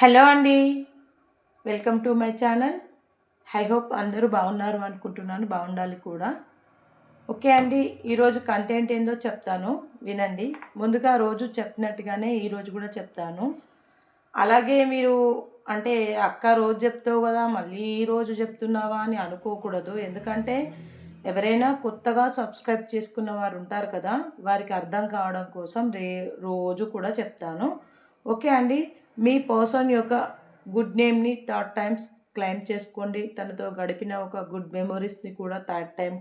Hello అండి. Welcome to my channel. I hope అందరూ బాగున్నారు అనుకుంటున్నాను. బాగుండాలి కూడా. ఓకే అండి ఈరోజు కంటెంట్ ఏందో చెప్తాను. వినండి. ముందుగా రోజు చెప్పినట్టుగానే ఈరోజు కూడా చెప్తాను. అలాగే మీరు అంటే అక్క రోజు చెప్తావు కదా మళ్ళీ ఈ రోజు చెప్తున్నావా అని అనుకోకూడదు. ఎందుకంటే ఎవరైనా కొత్తగా సబ్స్క్రైబ్ చేసుకున్న వారు ఉంటారు కదా వారికి అర్థం కావడం కోసం రే రోజు కూడా చెప్తాను. ఓకే అండి. మీ పర్సన్ యొక్క గుడ్ నేమ్ని థర్డ్ టైమ్స్ క్లైమ్ చేసుకోండి. తనతో గడిపిన ఒక గుడ్ మెమొరీస్ని కూడా థర్డ్ టైం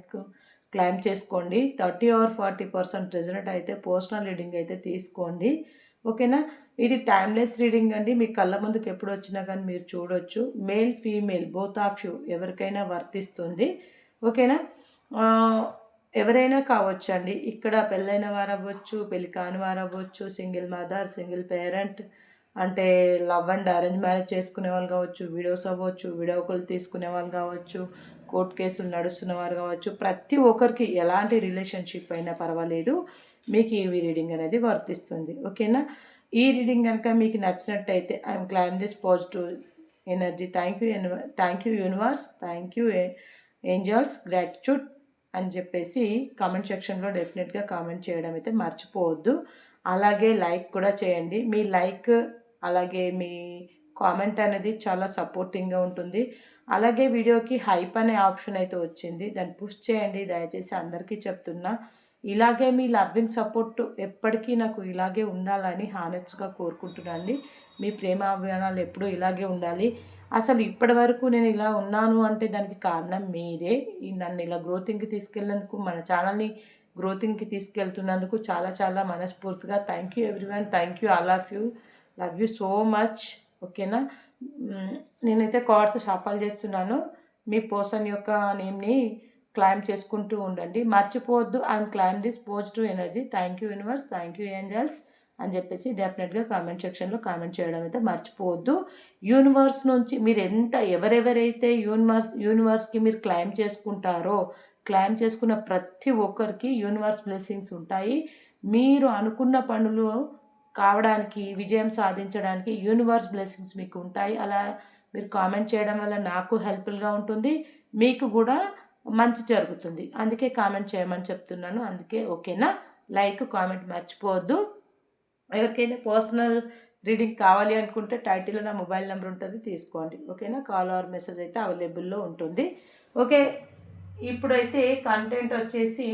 క్లైమ్ చేసుకోండి. Thirty or forty percent result అయితే పర్సనల్ రీడింగ్ అయితే తీసుకోండి. ఓకేనా? ఇది టైమ్లెస్ రీడింగ్ అండి. మీ కళ్ళ ముందుకు ఎప్పుడు వచ్చినా కానీ మీరు చూడొచ్చు. Male female both of you ఎవరికైనా వర్తిస్తుంది. ఓకేనా? ఎవరైనా కావచ్చు అండి ఇక్కడ పెళ్ళైన వారు అవ్వచ్చు పెళ్ళి కాని వారు అవ్వచ్చు సింగిల్ మదర్ సింగిల్ పేరెంట్ అంటే లవ్ అండ్ అరేంజ్ మ్యారేజ్ చేసుకునే వాళ్ళు కావచ్చు వీడియోస్ అవ్వచ్చు వీడియోకులు తీసుకునే వాళ్ళు కావచ్చు కోర్టు కేసులు నడుస్తున్న వారు కావచ్చు ప్రతి ఒక్కరికి ఎలాంటి రిలేషన్షిప్ అయినా పర్వాలేదు. మీకు ఈ రీడింగ్ అనేది వర్తిస్తుంది. ఓకేనా? ఈ రీడింగ్ కనుక మీకు నచ్చినట్టయితే I'm claim this positive energy. Thank you thank you universe. Thank you angels. Gratitude అని చెప్పేసి కామెంట్ సెక్షన్లో డెఫినెట్గా కామెంట్ చేయడం అయితే మర్చిపోవద్దు. అలాగే లైక్ కూడా చేయండి. మీ లైక్ అలాగే మీ కామెంట్ అనేది చాలా సపోర్టింగ్గా ఉంటుంది. అలాగే వీడియోకి హైప్ అనే ఆప్షన్ అయితే వచ్చింది. దాన్ని పుష్ చేయండి. దయచేసి అందరికీ చెప్తున్నా ఇలాగే మీ లవ్వింగ్ సపోర్ట్ ఎప్పటికీ నాకు ఇలాగే ఉండాలని హానెస్ట్గా కోరుకుంటున్నాను మీ ప్రేమ అభిమానాలు ఎప్పుడూ ఇలాగే ఉండాలి. అసలు ఇప్పటి వరకు నేను ఇలా ఉన్నాను అంటే దానికి కారణం మీరే. ఈ నన్ను ఇలా గ్రోతింగ్కి తీసుకెళ్ళినందుకు మన ఛానల్ని గ్రోతింగ్కి తీసుకెళ్తున్నందుకు చాలా చాలా మనస్ఫూర్తిగా thank you everyone thank you all of you love you so much ఓకేనా? నేనైతే కార్డ్స్ షఫల్ చేస్తున్నాను. మీ పర్సన్ యొక్క నేమ్ని క్లైమ్ చేసుకుంటూ ఉండండి. మర్చిపోవద్దు. I'm claim this positive energy. Thank you universe. Thank you angels. అని చెప్పేసి డెఫినెట్గా కామెంట్ సెక్షన్లో కామెంట్ చేయడం అయితే మర్చిపోవద్దు. యూనివర్స్ నుంచి మీరు ఎంత ఎవరెవరైతే యూనివర్స్ యూనివర్స్కి మీరు క్లైమ్ చేసుకుంటారో క్లైమ్ చేసుకున్న ప్రతి ఒక్కరికి యూనివర్స్ బ్లెస్సింగ్స్ ఉంటాయి. మీరు అనుకున్న పనులు కావడానికి విజయం సాధించడానికి యూనివర్స్ బ్లెస్సింగ్స్ మీకు ఉంటాయి. అలా మీరు కామెంట్ చేయడం వల్ల నాకు హెల్ప్ఫుల్గా ఉంటుంది. మీకు కూడా మంచి జరుగుతుంది. అందుకే కామెంట్ చేయమని చెప్తున్నాను. అందుకే ఓకేనా లైక్ కామెంట్ మర్చిపోవద్దు. ఎవరికైనా పర్సనల్ రీడింగ్ కావాలి అనుకుంటే టైటిల్లో నా మొబైల్ నెంబర్ ఉంటుంది తీసుకోండి. ఓకేనా కాల్ ఆర్ మెసేజ్ అయితే అవైలబుల్లో ఉంటుంది. ఓకే ఇప్పుడైతే కంటెంట్ వచ్చేసి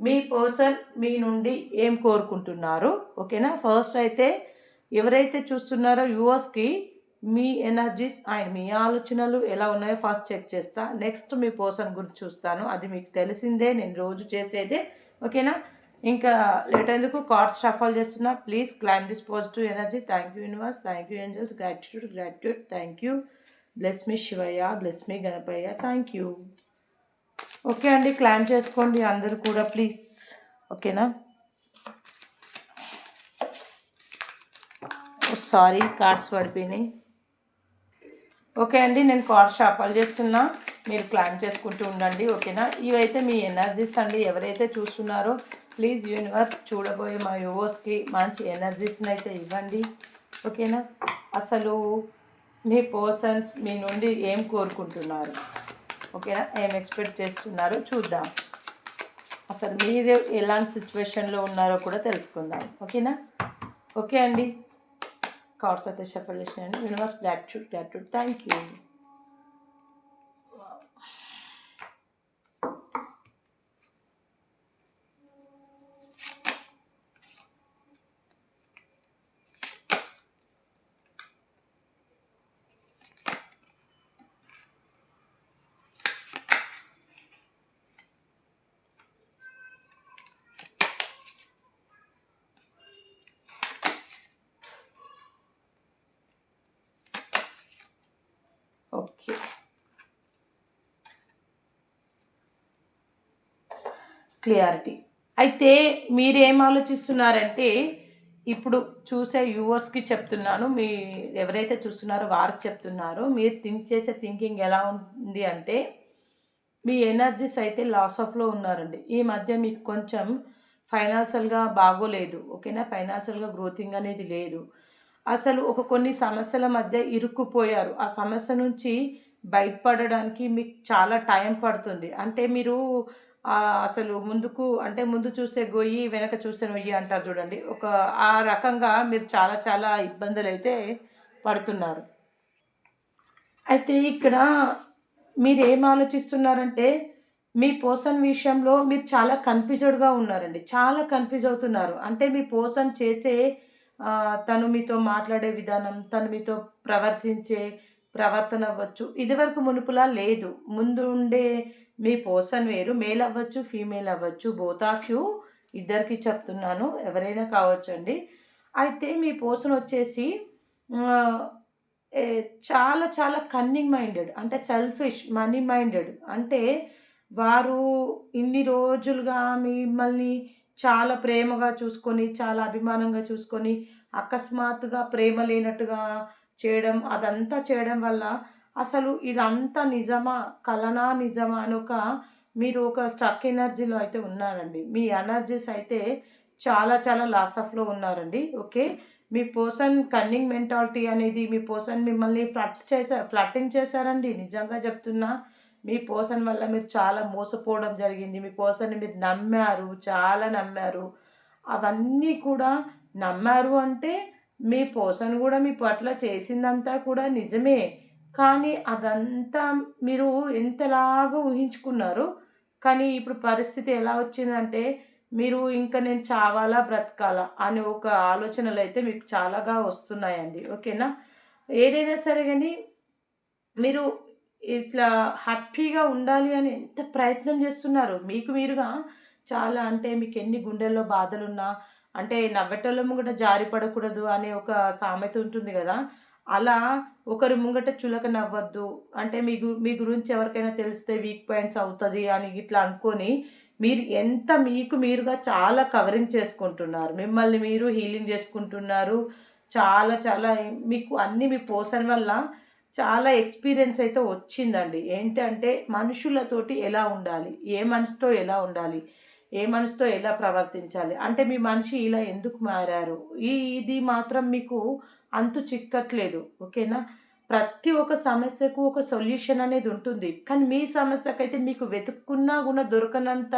మీ పర్సన్ మీ నుండి ఏం కోరుకుంటున్నారు? ఓకేనా? ఫస్ట్ అయితే ఎవరైతే చూస్తున్నారో యూఎస్కి మీ ఎనర్జీస్ అండ్ మీ ఆలోచనలు ఎలా ఉన్నాయో ఫస్ట్ చెక్ చేస్తా. నెక్స్ట్ మీ పర్సన్ గురించి చూస్తాను. అది మీకు తెలిసిందే నేను రోజు చేసేదే. ఓకేనా? ఇంకా లేట్ ఎందుకు? కార్డ్స్ షఫల్ చేస్తున్నా. Please claim this positive energy. Thank you universe. Thank you angels. Gratitude gratitude. Thank you. Bless me Shivayya. Bless మీ గణపయ్య. Thank you. ఓకే అండి క్లైమ్ చేసుకోండి అందరూ కూడా ప్లీజ్. ఓకేనా? సారీ కార్డ్స్ పడిపోయినాయి. ఓకే అండి నేను కార్డ్ షాపాలు చేస్తున్నా. మీరు ప్లాన్ చేసుకుంటూ ఉండండి ఓకేనా? ఇవైతే మీ ఎనర్జీస్ అండి ఎవరైతే చూస్తున్నారో ప్లీజ్ యూనివర్స్ చూడబోయే మా యువర్స్కి మంచి ఎనర్జీస్ని అయితే ఇవ్వండి ఓకేనా? అసలు మీ పర్సన్స్ మీ నుండి ఏం కోరుకుంటున్నారు? ఓకేనా? ఏం ఎక్స్పెక్ట్ చేస్తున్నారో చూద్దాం. అసలు మీరు ఎలాంటి సిచ్యువేషన్లో ఉన్నారో కూడా తెలుసుకుందాం. ఓకేనా? ఓకే అండి. కార్డ్స్ అయితే shuffle చేసినాయండి. Universe gratitude gratitude thank you okay clarity అయితే మీరేం ఆలోచిస్తున్నారంటే ఇప్పుడు చూసే వ్యూవర్స్కి చెప్తున్నాను మీ ఎవరైతే చూస్తున్నారో వారికి చెప్తున్నారో మీరు థింక్ చేసే థింకింగ్ ఎలా ఉంది అంటే మీ ఎనర్జీస్ అయితే లాస్ ఆఫ్లో ఉన్నారండి. ఈ మధ్య మీకు కొంచెం ఫైనాన్షియల్గా బాగోలేదు ఓకేనా ఫైనాన్షియల్గా గ్రోతింగ్ అనేది లేదు. అసలు ఒక కొన్ని సమస్యల మధ్య ఇరుక్కుపోయారు. ఆ సమస్య నుంచి బయటపడడానికి మీకు చాలా టైం పడుతుంది. అంటే మీరు అసలు ముందుకు అంటే ముందు చూస్తే గొయ్యి వెనక చూస్తే నొయ్యి అంటారు చూడండి. ఒక ఆ రకంగా మీరు చాలా చాలా ఇబ్బందులు అయితే పడుతున్నారు. అయితే ఇక్కడ మీరు ఏం ఆలోచిస్తున్నారంటే మీ పోసన్ విషయంలో మీరు చాలా కన్ఫ్యూజ్డ్గా ఉన్నారండి. చాలా కన్ఫ్యూజ్ అవుతున్నారు. అంటే మీ పోసన్ చేసే తను మీతో మాట్లాడే విధానం తను మీతో ప్రవర్తించే ప్రవర్తన అవ్వచ్చు. ఇదివరకు మునుపులా లేదు. ముందు ఉండే మీ పోసన్ వేరు మేల్ అవ్వచ్చు ఫీమేల్ అవ్వచ్చు బోత్ ఆఫ్ యూ ఇద్దరికి చెప్తున్నాను ఎవరైనా కావచ్చు అండి అయితే మీ పోసన్ వచ్చేసి చాలా చాలా కన్నింగ్ మైండెడ్ అంటే సెల్ఫిష్ మనీ మైండెడ్ అంటే వారు ఇన్ని రోజులుగా మిమ్మల్ని చాలా ప్రేమగా చూసుకొని చాలా అభిమానంగా చూసుకొని అకస్మాత్తుగా ప్రేమ లేనట్టుగా చేయడం అదంతా చేయడం వల్ల అసలు ఇదంతా నిజమా? కలనా నిజమా? అని ఒక మీరు ఒక స్ట్రక్ ఎనర్జీలో అయితే ఉన్నారండి. మీ ఎనర్జీస్ అయితే చాలా చాలా లాస్ ఆఫ్లో ఉన్నారండి. ఓకే మీ పర్సన్ కన్నింగ్ మెంటాలిటీ అనేది మీ పర్సన్ మిమ్మల్ని ఫ్లట్ చేశారు ఫ్లట్టింగ్ చేశారండి. నిజంగా చెప్తున్నా మీ పర్సన్ వల్ల మీరు చాలా మోసపోవడం జరిగింది. మీ పర్సన్ని మీరు నమ్మారు చాలా నమ్మారు. అవన్నీ కూడా నమ్మారు అంటే మీ పర్సన్ కూడా మీ పట్ల చేసిందంతా కూడా నిజమే. కానీ అదంతా మీరు ఎంతలాగా ఊహించుకున్నారు. కానీ ఇప్పుడు పరిస్థితి ఎలా వచ్చిందంటే మీరు ఇంకా నేను చావాలా బ్రతకాలా అనే ఒక ఆలోచనలు అయితే మీకు చాలాగా వస్తున్నాయండి. ఓకేనా? ఏదైనా సరే కానీ మీరు ఇట్లా హ్యాపీగా ఉండాలి అని ఎంత ప్రయత్నం చేస్తున్నారు? మీకు మీరుగా చాలా అంటే మీకు ఎన్ని గుండెల్లో బాధలున్నా అంటే నవ్వటోళ్ళము కూడా జారి పడకూడదు అనే ఒక సామెత ఉంటుంది కదా. అలా ఒకరి ముంగట చులక నవ్వద్దు. అంటే మీ గు మీ గురించి ఎవరికైనా తెలిస్తే వీక్ పాయింట్స్ అవుతుంది అని ఇట్లా అనుకొని మీరు ఎంత మీకు మీరుగా చాలా కవరింగ్ చేసుకుంటున్నారు. మిమ్మల్ని మీరు హీలింగ్ చేసుకుంటున్నారు. చాలా చాలా మీకు అన్ని మీ పోషన్ వల్ల చాలా ఎక్స్పీరియన్స్ అయితే వచ్చిందండి. ఏంటంటే మనుషులతోటి ఎలా ఉండాలి? ఏ మనిషితో ఎలా ఉండాలి? ఏ మనిషితో ఎలా ప్రవర్తించాలి? అంటే మీ మనిషి ఇలా ఎందుకు మారారు? ఈ ఇది మాత్రం మీకు అంతు చిక్కట్లేదు ఓకేనా? ప్రతి ఒక్క సమస్యకు ఒక సొల్యూషన్ అనేది ఉంటుంది. కానీ మీ సమస్యకైతే మీకు వెతుక్కున్నా కూడా దొరకనంత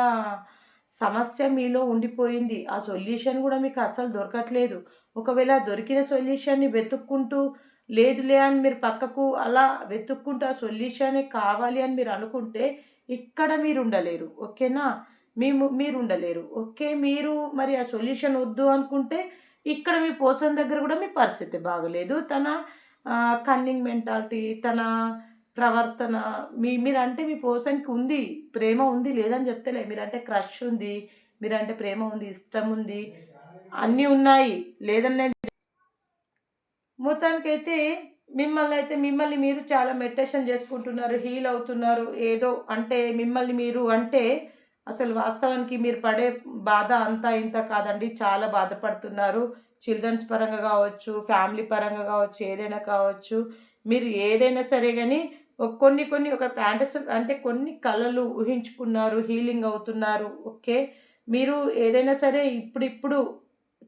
సమస్య మీలో ఉండిపోయింది. ఆ సొల్యూషన్ కూడా మీకు అసలు దొరకట్లేదు. ఒకవేళ దొరికిన సొల్యూషన్ని వెతుక్కుంటూ లేదులే అని మీరు పక్కకు అలా వెతుక్కుంటూ ఆ సొల్యూషనే కావాలి అని మీరు అనుకుంటే ఇక్కడ మీరు ఉండలేరు ఓకేనా? మేము మీరు ఉండలేరు ఓకే? మీరు మరి ఆ సొల్యూషన్ వద్దు అనుకుంటే ఇక్కడ మీ పోషన్ దగ్గర కూడా మీ పరిస్థితి బాగలేదు. తన కన్నింగ్ మెంటాలిటీ తన ప్రవర్తన మీ మీరంటే మీ పోషన్కి ఉంది ప్రేమ ఉంది లేదని చెప్తలే. మీరంటే క్రష్ ఉంది మీరంటే ప్రేమ ఉంది ఇష్టం ఉంది అన్నీ ఉన్నాయి లేదని మొత్తానికైతే మిమ్మల్ని అయితే మిమ్మల్ని మీరు చాలా మెడిటేషన్ చేసుకుంటున్నారు హీల్ అవుతున్నారు ఏదో అంటే మిమ్మల్ని మీరు అంటే అసలు వాస్తవానికి మీరు పడే బాధ అంతా ఇంత కాదండి. చాలా బాధపడుతున్నారు. చిల్డ్రన్స్ పరంగా కావచ్చు ఫ్యామిలీ పరంగా కావచ్చు ఏదైనా కావచ్చు. మీరు ఏదైనా సరే కానీ కొన్ని కొన్ని ఒక ప్యాంటస్ అంటే కొన్ని కళలు ఊహించుకున్నారు హీలింగ్ అవుతున్నారు. ఓకే? మీరు ఏదైనా సరే ఇప్పుడిప్పుడు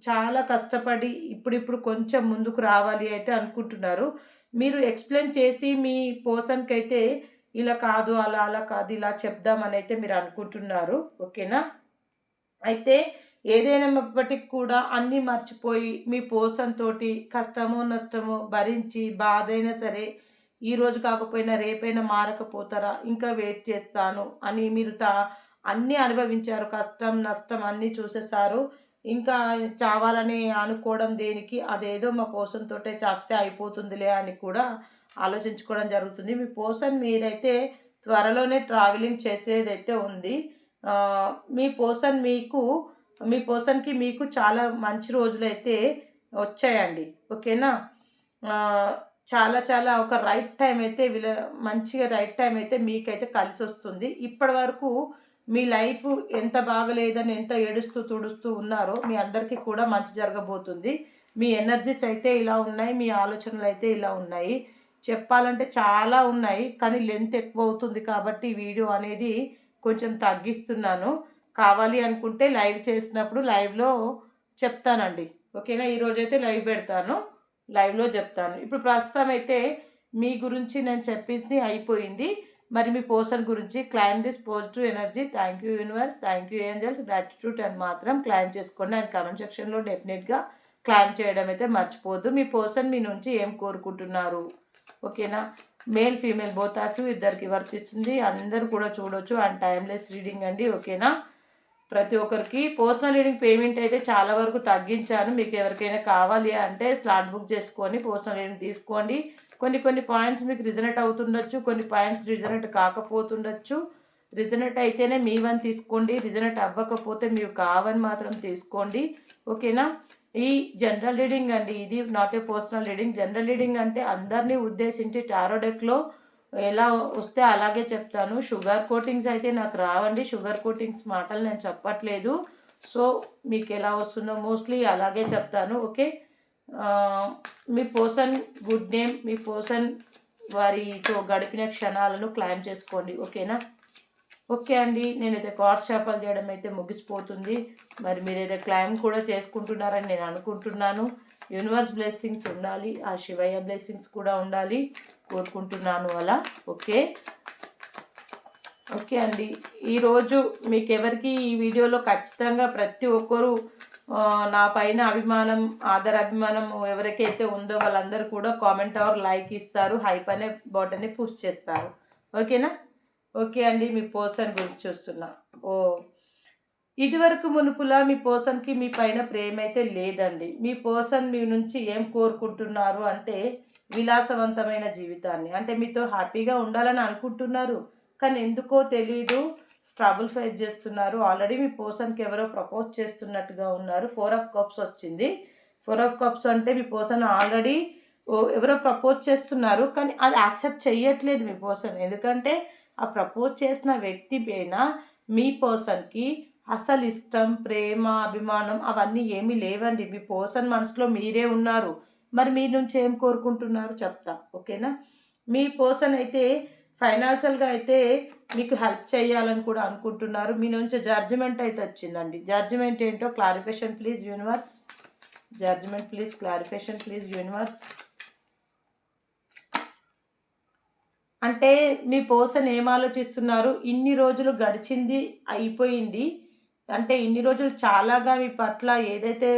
చాలా కష్టపడి ఇప్పుడిప్పుడు కొంచెం ముందుకు రావాలి అయితే అనుకుంటున్నారు. మీరు ఎక్స్ప్లెయిన్ చేసి మీ పర్సన్కి అయితే ఇలా కాదు అలా అలా కాదు ఇలా చెప్దామని అయితే మీరు అనుకుంటున్నారు. ఓకేనా? అయితే ఏదైనప్పటికి కూడా అన్నీ మర్చిపోయి మీ పోషన్ తోటి నష్టము భరించి బాధ అయినా సరే ఈరోజు కాకపోయినా రేపైనా మారకపోతారా? ఇంకా వెయిట్ చేస్తాను అని మీరు తా అన్నీ అనుభవించారు. కష్టం నష్టం అన్నీ చూసేసారు ఇంకా చావాలని అనుకోవడం దేనికి? అదేదో మా పోషన్ తోటే చేస్తే అయిపోతుందిలే అని కూడా ఆలోచించుకోవడం జరుగుతుంది. మీ పోషన్ మీరైతే త్వరలోనే ట్రావెలింగ్ చేసేదైతే ఉంది. మీ పోసన్ మీకు మీ పోసన్కి మీకు చాలా మంచి రోజులైతే వచ్చాయండి. ఓకేనా? చాలా చాలా ఒక రైట్ టైం అయితే వీళ్ళ మంచిగా రైట్ టైం అయితే మీకైతే కలిసి వస్తుంది ఇప్పటి వరకు మీ లైఫ్ ఎంత బాగలేదని ఎంత ఏడుస్తూ తుడుస్తూ ఉన్నారో మీ అందరికీ కూడా మంచి జరగబోతుంది. మీ ఎనర్జీస్ అయితే ఇలా ఉన్నాయి మీ ఆలోచనలు అయితే ఇలా ఉన్నాయి. చెప్పాలంటే చాలా ఉన్నాయి కానీ లెంత్ ఎక్కువ అవుతుంది కాబట్టి వీడియో అనేది కొంచెం తగ్గిస్తున్నాను. కావాలి అనుకుంటే లైవ్ చేసినప్పుడు లైవ్లో చెప్తానండి. ఓకేనా? ఈరోజైతే లైవ్ పెడతాను. లైవ్లో చెప్తాను. ఇప్పుడు ప్రస్తుతం అయితే మీ గురించి నేను చెప్పింది అయిపోయింది. మరి మీ పోర్షన్ గురించి claim this positive energy. Thank you universe. Thank you angels. Gratitude అని మాత్రం క్లైమ్ చేసుకోండి. అండ్ కమెంట్ సెక్షన్లో డెఫినెట్గా క్లైమ్ చేయడం అయితే మర్చిపోద్దు మీ పర్సన్ మీ నుంచి ఏం కోరుకుంటున్నారు? ఓకేనా? Male female both of you ఇద్దరికి వర్తిస్తుంది. అందరు కూడా చూడొచ్చు. అండ్ టైమ్లెస్ రీడింగ్ అండి ఓకేనా? ప్రతి ఒక్కరికి పర్సనల్ రీడింగ్ పేమెంట్ అయితే చాలా వరకు తగ్గించాను. మీకు ఎవరికైనా కావాలి అంటే స్లాట్ బుక్ చేసుకొని పర్సనల్ రీడింగ్ తీసుకోండి. కొన్ని కొన్ని పాయింట్స్ మీకు రిజనెట్ అవుతుండొచ్చు. కొన్ని పాయింట్స్ రిజనెట్ కాకపోతుండొచ్చు. రిజనెట్ అయితేనే మీ వన్ తీసుకోండి. రిజనెట్ అవ్వకపోతే మీరు కావని మాత్రం తీసుకోండి. ఓకేనా? ఈ జనరల్ రీడింగ్ అండి ఇది not a personal reading general reading అంటే అందరినీ ఉద్దేశించి టారోడెక్లో ఎలా వస్తే అలాగే చెప్తాను. షుగర్ కోటింగ్స్ అయితే నాకు రావండి. షుగర్ కోటింగ్స్ మాటలు నేను చెప్పట్లేదు. సో మీకు ఎలా వస్తుందో మోస్ట్లీ అలాగే చెప్తాను. ఓకే మీ పర్సన్ గుడ్ నేమ్ మీ పర్సన్ వారితో గడిపిన క్షణాలను క్లైమ్ చేసుకోండి. ఓకేనా ఓకే అండి నేనైతే కార్ షాపాలు చేయడం అయితే ముగిసిపోతుంది. మరి మీరైతే క్లైమ్ కూడా చేసుకుంటున్నారని నేను అనుకుంటున్నాను. యూనివర్స్ బ్లెస్సింగ్స్ ఉండాలి ఆ శివయ్య బ్లెస్సింగ్స్ కూడా ఉండాలి కోరుకుంటున్నాను అలా. ఓకే? ఓకే అండి ఈరోజు మీకు ఎవరికి ఈ వీడియోలో ఖచ్చితంగా ప్రతి ఒక్కరూ నా పైన అభిమానం ఆధార అభిమానం ఎవరికైతే ఉందో వాళ్ళందరూ కూడా కామెంట్ అవర్ లైక్ ఇస్తారు హైప్ అనే బటన్ని పుష్ చేస్తారు. ఓకేనా? ఓకే అండి మీ పోర్షన్ గురించి చూస్తున్నా. ఓ ఇదివరకు మునుపులా మీ పోర్షన్కి మీ పైన ప్రేమ అయితే లేదండి. మీ పోర్షన్ మీ నుంచి ఏం కోరుకుంటున్నారు అంటే విలాసవంతమైన జీవితాన్ని. అంటే మీతో హ్యాపీగా ఉండాలని అనుకుంటున్నారు కానీ ఎందుకో తెలీదు. స్ట్రబుల్ ఫేస్ చేస్తున్నారు. ఆల్రెడీ మీ పోర్షన్కి ఎవరో ప్రపోజ్ చేస్తున్నట్టుగా ఉన్నారు. ఫోర్ ఆఫ్ కప్స్ వచ్చింది. ఫోర్ ఆఫ్ కప్స్ అంటే మీ పోర్షన్ ఆల్రెడీ ఎవరో ప్రపోజ్ చేస్తున్నారు కానీ అది యాక్సెప్ట్ చేయట్లేదు మీ పోర్షన్ ఎందుకంటే ఆ ప్రపోజ్ చేసిన వ్యక్తి పైన మీ పర్సన్కి అసలు ఇష్టం ప్రేమ అభిమానం అవన్నీ ఏమీ లేవండి. మీ పర్సన్ మనసులో మీరే ఉన్నారు. మరి మీ నుంచి ఏం కోరుకుంటున్నారు చెప్తా ఓకేనా? మీ పర్సన్ అయితే ఫైనాన్షియల్గా అయితే మీకు హెల్ప్ చేయాలని కూడా అనుకుంటున్నారు. మీ నుంచి జడ్జిమెంట్ అయితే వచ్చిందండి. జడ్జిమెంట్ ఏంటో clarification please universe judgement please clarification please universe అంటే మీ పర్సన్ ఏం ఆలోచిస్తున్నారు? ఇన్ని రోజులు గడిచింది అయిపోయింది. అంటే ఇన్ని రోజులు చాలాగా మీ పట్ల ఏదైతే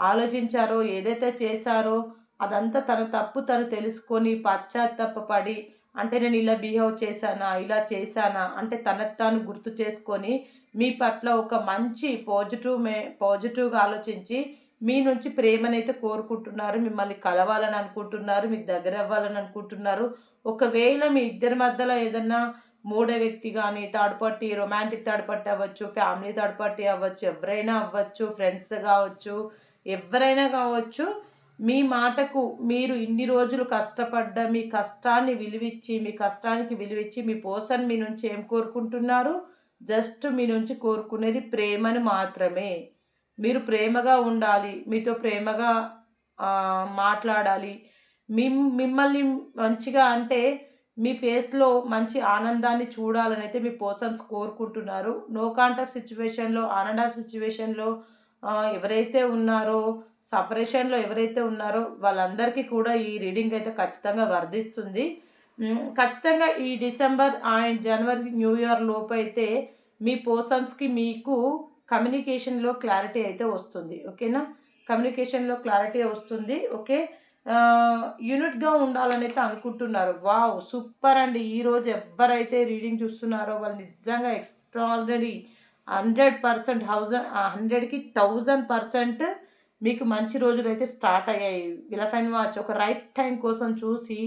ఆలోచించారో ఏదైతే చేశారో అదంతా తన తప్పు తను తెలుసుకొని పశ్చాత్తాపడి అంటే నేను ఇలా బిహేవ్ చేశానా ఇలా చేశానా అంటే తనకు తాను గుర్తు చేసుకొని మీ పట్ల ఒక మంచి పాజిటివ్ మే పాజిటివ్గా ఆలోచించి మీ నుంచి ప్రేమనైతే కోరుకుంటున్నారు మిమ్మల్ని కలవాలని అనుకుంటున్నారు మీకు దగ్గర అవ్వాలని అనుకుంటున్నారు. ఒకవేళ మీ ఇద్దరి మధ్యలో ఏదన్నా మూడో వ్యక్తి కానీ third party romantic third party అవ్వచ్చు ఫ్యామిలీ థర్డ్ పార్టీ అవ్వచ్చు ఎవరైనా అవ్వచ్చు ఫ్రెండ్స్ కావచ్చు ఎవరైనా కావచ్చు మీ మాటకు మీరు ఇన్ని రోజులు కష్టపడ్డ మీ కష్టాన్ని విలువిచ్చి మీ కష్టానికి విలువిచ్చి మీ పోసన్ మీ నుంచి ఏం కోరుకుంటున్నారు? జస్ట్ మీ నుంచి కోరుకునేది ప్రేమని మాత్రమే. మీరు ప్రేమగా ఉండాలి మీతో ప్రేమగా మాట్లాడాలి మిమ్ మిమ్మల్ని మంచిగా అంటే మీ ఫేస్లో మంచి ఆనందాన్ని చూడాలని అయితే మీ పర్సన్స్ కోరుకుంటున్నారు. నో కాంటాక్ట్ సిచ్యువేషన్లో ఆనంద సిచ్యువేషన్లో ఎవరైతే ఉన్నారో సపరేషన్లో ఎవరైతే ఉన్నారో వాళ్ళందరికీ కూడా ఈ రీడింగ్ అయితే ఖచ్చితంగా వర్ధిస్తుంది. ఖచ్చితంగా ఈ December and January new year లోపు అయితే మీ పర్సన్స్కి మీకు కమ్యూనికేషన్లో క్లారిటీ అయితే వస్తుంది. ఓకేనా? కమ్యూనికేషన్లో క్లారిటీ వస్తుంది. ఓకే? యూనిట్గా ఉండాలని అయితే అనుకుంటున్నారు. వావ్ సూపర్ అండి. ఈరోజు ఎవరైతే రీడింగ్ చూస్తున్నారో వాళ్ళు నిజంగా ఎక్స్ట్రాడినరీ హండ్రెడ్ పర్సెంట్ హౌజండ్ హండ్రెడ్కి థౌజండ్ పర్సెంట్ మీకు మంచి రోజులు అయితే స్టార్ట్ అయ్యాయి విలఫైన్ వాచ్ ఒక రైట్ టైం కోసం చూసి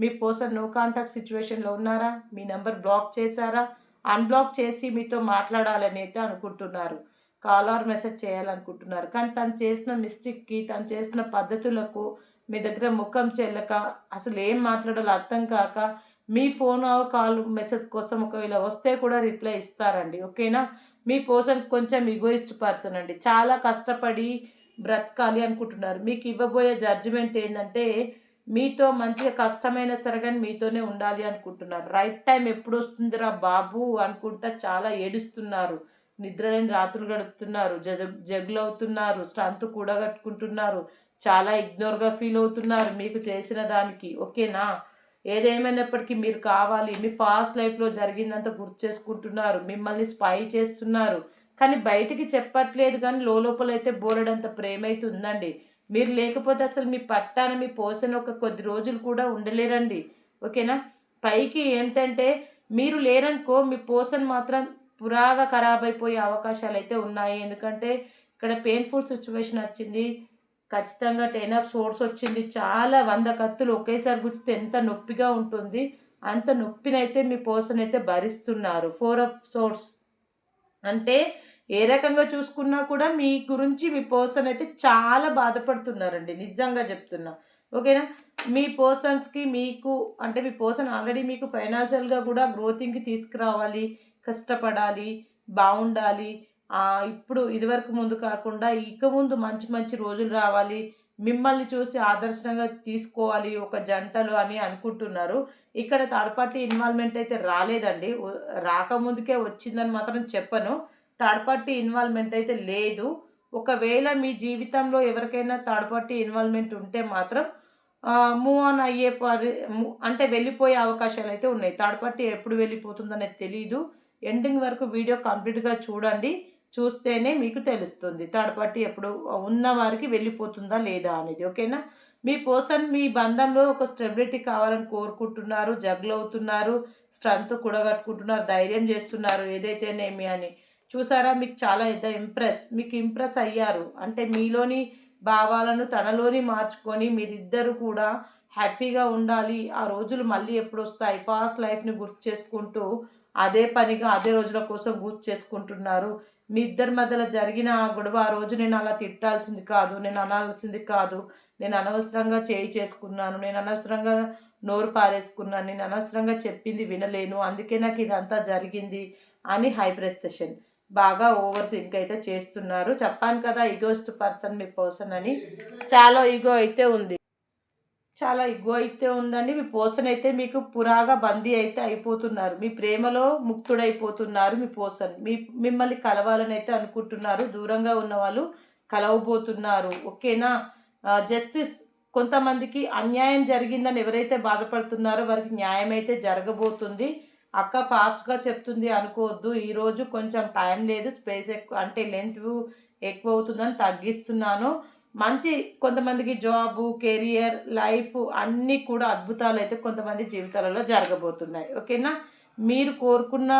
మీ పర్సన్ నో కాంటాక్ట్ సిచ్యువేషన్లో ఉన్నారా? మీ నెంబర్ బ్లాక్ చేశారా? అన్బ్లాక్ చేసి మీతో మాట్లాడాలని అయితే అనుకుంటున్నారు. కాల్ ఆర్ మెసేజ్ చేయాలనుకుంటున్నారు. కానీ తను చేసిన మిస్టేక్కి తను చేసిన పద్ధతులకు మీ దగ్గర ముఖం చెల్లక అసలు ఏం మాట్లాడాలో అర్థం కాక మీ ఫోన్ కాల్ మెసేజ్ కోసం ఒకవేళ వస్తే కూడా రిప్లై ఇస్తారండి ఓకేనా? మీ పర్సన్ కొంచెం ఇగోయిస్ట్ పర్సన్ అండి. చాలా కష్టపడి బ్రతకాలి అనుకుంటున్నారు. మీకు ఇవ్వబోయే జడ్జిమెంట్ ఏంటంటే మీతో మంచిగా కష్టమైన సరే కానీ మీతోనే ఉండాలి అనుకుంటున్నారు. రైట్ టైం ఎప్పుడు వస్తుందిరా బాబు అనుకుంటా చాలా ఏడుస్తున్నారు. నిద్రలేని రాత్రులు గడుపుతున్నారు. జగ జగులవుతున్నారు. స్ట్రంత్ కూడగట్టుకుంటున్నారు. చాలా ఇగ్నోర్గా ఫీల్ అవుతున్నారు మీకు చేసిన దానికి ఓకేనా ఏదేమైనప్పటికీ మీరు కావాలి. మీ ఫాస్ట్ లైఫ్లో జరిగిందంత గుర్తు చేసుకుంటున్నారు. మిమ్మల్ని స్పై చేస్తున్నారు. కానీ బయటికి చెప్పట్లేదు కానీ లోపల అయితే బోలెడంత ప్రేమ అయితే ఉందండి. మీరు లేకపోతే అసలు మీ పట్టాన మీ పోసన ఒక కొద్ది రోజులు కూడా ఉండలేరండి. ఓకేనా పైకి ఏంటంటే మీరు లేరనుకో మీ పోసన్ మాత్రం పురాగా ఖరాబ్ అయిపోయే అవకాశాలు అయితే ఉన్నాయి. ఎందుకంటే ఇక్కడ పెయిన్ఫుల్ సిచ్యువేషన్ వచ్చింది. ఖచ్చితంగా టెన్ ఆఫ్ సోర్స్ వచ్చింది. చాలా వంద కత్తులు ఒకేసారి గుచ్చితే ఎంత నొప్పిగా ఉంటుంది. అంత నొప్పినైతే మీ పర్సన్ అయితే భరిస్తున్నారు. ఫోర్ ఆఫ్ సోర్స్ అంటే ఏ రకంగా చూసుకున్నా కూడా మీ గురించి మీ పర్సన్ అయితే చాలా బాధపడుతున్నారండి. నిజంగా చెప్తున్నా. ఓకేనా? మీ పర్సన్స్కి మీకు అంటే మీ పర్సన్ ఆల్రెడీ మీకు ఫైనాన్షియల్గా కూడా గ్రోతింగ్కి తీసుకురావాలి కష్టపడాలి బాగుండాలి. ఇప్పుడు ఇదివరకు ముందు కాకుండా ఇక ముందు మంచి మంచి రోజులు రావాలి. మిమ్మల్ని చూసి ఆదర్శంగా తీసుకోవాలి ఒక జంటలు అని అనుకుంటున్నారు. ఇక్కడ థర్డ్ పార్టీ ఇన్వాల్వ్మెంట్ అయితే రాలేదండి. రాకముందుకే వచ్చిందని మాత్రం చెప్పను. థర్డ్ పార్టీ ఇన్వాల్వ్మెంట్ అయితే లేదు. ఒకవేళ మీ జీవితంలో ఎవరికైనా థర్డ్ పార్టీ ఇన్వాల్వ్మెంట్ ఉంటే మాత్రం మూవ్ ఆన్ అయ్యే పరి అంటే వెళ్ళిపోయే అవకాశాలు అయితే ఉన్నాయి. థర్డ్ పార్టీ ఎప్పుడు వెళ్ళిపోతుందనేది తెలియదు ఎండింగ్ వరకు వీడియో కంప్లీట్గా చూడండి. చూస్తేనే మీకు తెలుస్తుంది. థర్డ్ పార్టీ ఎప్పుడు ఉన్న వారికి వెళ్ళిపోతుందా లేదా అనేది. ఓకేనా? మీ పర్సన్ మీ బంధంలో ఒక స్టెబిలిటీ కావాలని కోరుకుంటున్నారు జగ్లు అవుతున్నారు స్ట్రెంత్ కూడగట్టుకుంటున్నారు ధైర్యం చేస్తున్నారు ఏదైతేనేమి అని. చూసారా? మీకు చాలా పెద్ద ఇంప్రెస్ మీకు ఇంప్రెస్ అయ్యారు. అంటే మీలోని భావాలను తనలోని మార్చుకొని మీరిద్దరు కూడా హ్యాపీగా ఉండాలి. ఆ రోజులు మళ్ళీ ఎప్పుడు వస్తాయి ఫాస్ట్ లైఫ్ని గుర్తు చేసుకుంటూ అదే పనిగా అదే రోజుల కోసం గుర్తు చేసుకుంటున్నారు. మీ ఇద్దరి మధ్యలో జరిగిన ఆ గొడవ ఆ రోజు నేను అలా తిట్టాల్సింది కాదు నేను అనాల్సింది కాదు. నేను అనవసరంగా చేయి చేసుకున్నాను నేను అనవసరంగా నోరు పారేసుకున్నాను నేను అనవసరంగా చెప్పింది వినలేను అందుకే నాకు ఇదంతా జరిగింది అని హై ప్రెస్టేషన్ బాగా ఓవర్ థింక్ అయితే చేస్తున్నారు. చెప్పాను కదా ఈగోస్ట్ పర్సన్ మీ పర్సన్ అని. చాలా ఈగో అయితే ఉంది. చాలా ఇగో అయితే ఉందండి. మీ పోసన్ అయితే మీకు పురాగా బందీ అయితే అయిపోతున్నారు. మీ ప్రేమలో ముక్తుడైపోతున్నారు మీ పోసన్ మీ మిమ్మల్ని కలవాలని అయితే అనుకుంటున్నారు. దూరంగా ఉన్న వాళ్ళు కలవబోతున్నారు. ఓకేనా? జస్టిస్ కొంతమందికి అన్యాయం జరిగిందని ఎవరైతే బాధపడుతున్నారో వారికి న్యాయం అయితే జరగబోతుంది. అక్క ఫాస్ట్గా చెప్తుంది అనుకోవద్దు. ఈరోజు కొంచెం టైం లేదు. స్పేస్ ఎక్కువ అంటే లెంత్ ఎక్కువ అవుతుందని తగ్గిస్తున్నాను. మంచి కొంతమందికి జాబు కెరియర్ లైఫ్ అన్నీ కూడా అద్భుతాలు అయితే కొంతమంది జీవితాలలో జరగబోతున్నాయి. ఓకేనా మీరు కోరుకున్న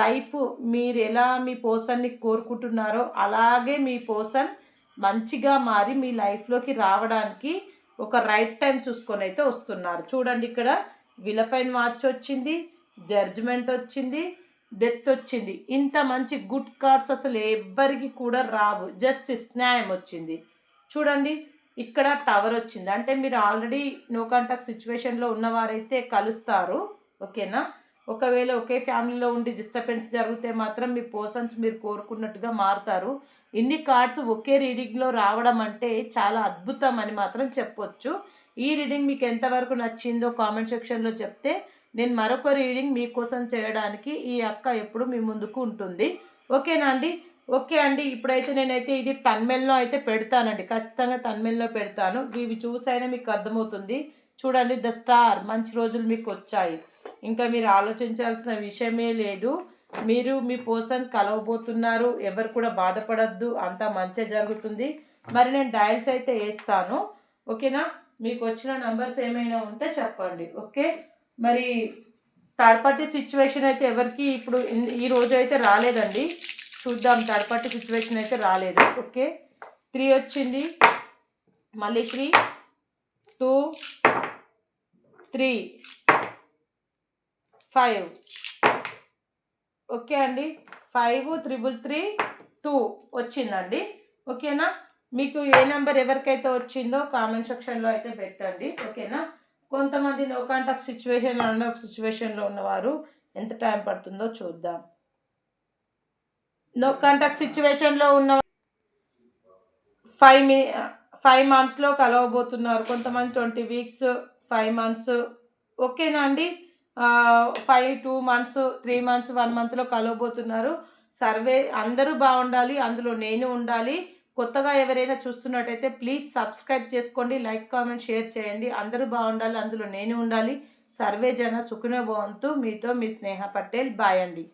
లైఫ్ మీరు ఎలా మీ పోసన్ని కోరుకుంటున్నారో అలాగే మీ పోసన్ మంచిగా మారి మీ లైఫ్లోకి రావడానికి ఒక రైట్ టైం చూసుకొని అయితే వస్తున్నారు. చూడండి ఇక్కడ విలఫైన్ వాచ్ వచ్చింది జడ్జ్మెంట్ వచ్చింది డెత్ వచ్చింది. ఇంత మంచి గుడ్ కార్డ్స్ అసలు ఎవ్వరికి కూడా రావు. జస్టిస్ న్యాయం వచ్చింది. చూడండి ఇక్కడ టవర్ వచ్చింది. అంటే మీరు ఆల్రెడీ నో కాంటాక్ట్ సిచ్యువేషన్లో ఉన్నవారైతే కలుస్తారు ఓకేనా? ఒకవేళ ఒకే ఫ్యామిలీలో ఉండి డిస్టర్బెన్స్ జరిగితే మాత్రం మీ పర్సన్స్ మీరు కోరుకున్నట్టుగా మారుతారు. ఇన్ని కార్డ్స్ ఒకే రీడింగ్లో రావడం అంటే చాలా అద్భుతం అని మాత్రం చెప్పొచ్చు. ఈ రీడింగ్ మీకు ఎంతవరకు నచ్చిందో కామెంట్ సెక్షన్లో చెప్తే నేను మరొక రీడింగ్ మీకోసం చేయడానికి ఈ అక్క ఎప్పుడు మీ ముందుకు ఉంటుంది. ఓకేనా అండి? ఓకే అండి ఇప్పుడైతే నేనైతే ఇది తన్మెల్లో అయితే పెడతానండి. ఖచ్చితంగా తన్మెల్లో పెడతాను. ఇవి చూసైనా మీకు అర్థమవుతుంది. చూడండి ద స్టార్ మంచి రోజులు మీకు వచ్చాయి. ఇంకా మీరు ఆలోచించాల్సిన విషయమే లేదు. మీరు మీ పోసన్ కలవబోతున్నారు. ఎవరు కూడా బాధపడద్దు. అంతా మంచిగా జరుగుతుంది. మరి నేను డయల్స్ అయితే వేస్తాను. ఓకేనా? మీకు వచ్చిన నంబర్స్ ఏమైనా ఉంటే చెప్పండి. ఓకే? మరి థర్డ్ పార్టీ సిచ్యువేషన్ అయితే ఎవరికి ఇప్పుడు ఈ రోజు అయితే రాలేదండి. చూద్దాం. థర్డ్ పార్టీ సిచ్యువేషన్ అయితే రాలేదు. ఓకే. త్రీ వచ్చింది. మళ్ళీ three two three five. Okay అండి. ఫైవ్ త్రిబుల్ త్రీ టూ వచ్చిందండి. ఓకేనా? మీకు ఏ నెంబర్ ఎవరికైతే వచ్చిందో కామెంట్ సెక్షన్లో అయితే పెట్టండి. ఓకేనా? కొంతమంది no contact situation and off సిచ్యువేషన్లో ఉన్నవారు ఎంత టైం పడుతుందో చూద్దాం. నో కాంటాక్ట్ సిచ్యువేషన్లో ఉన్న ఫైవ్ మీ ఫైవ్ మంత్స్లో కలవబోతున్నారు. కొంతమంది ట్వంటీ వీక్స్ ఫైవ్ మంత్స్ ఓకేనా అండి? Five two months three months one మంత్లో కలవబోతున్నారు. సర్వే అందరూ బాగుండాలి అందులో నేను ఉండాలి. కొత్తగా ఎవరైనా చూస్తున్నట్టయితే ప్లీజ్ సబ్స్క్రైబ్ చేసుకోండి లైక్ కామెంట్ షేర్ చేయండి. అందరూ బాగుండాలి అందులో నేను ఉండాలి. సర్వే జన సుఖినో భవంతు. మీతో మీ స్నేహ పటేల్. బాయ్ అండి.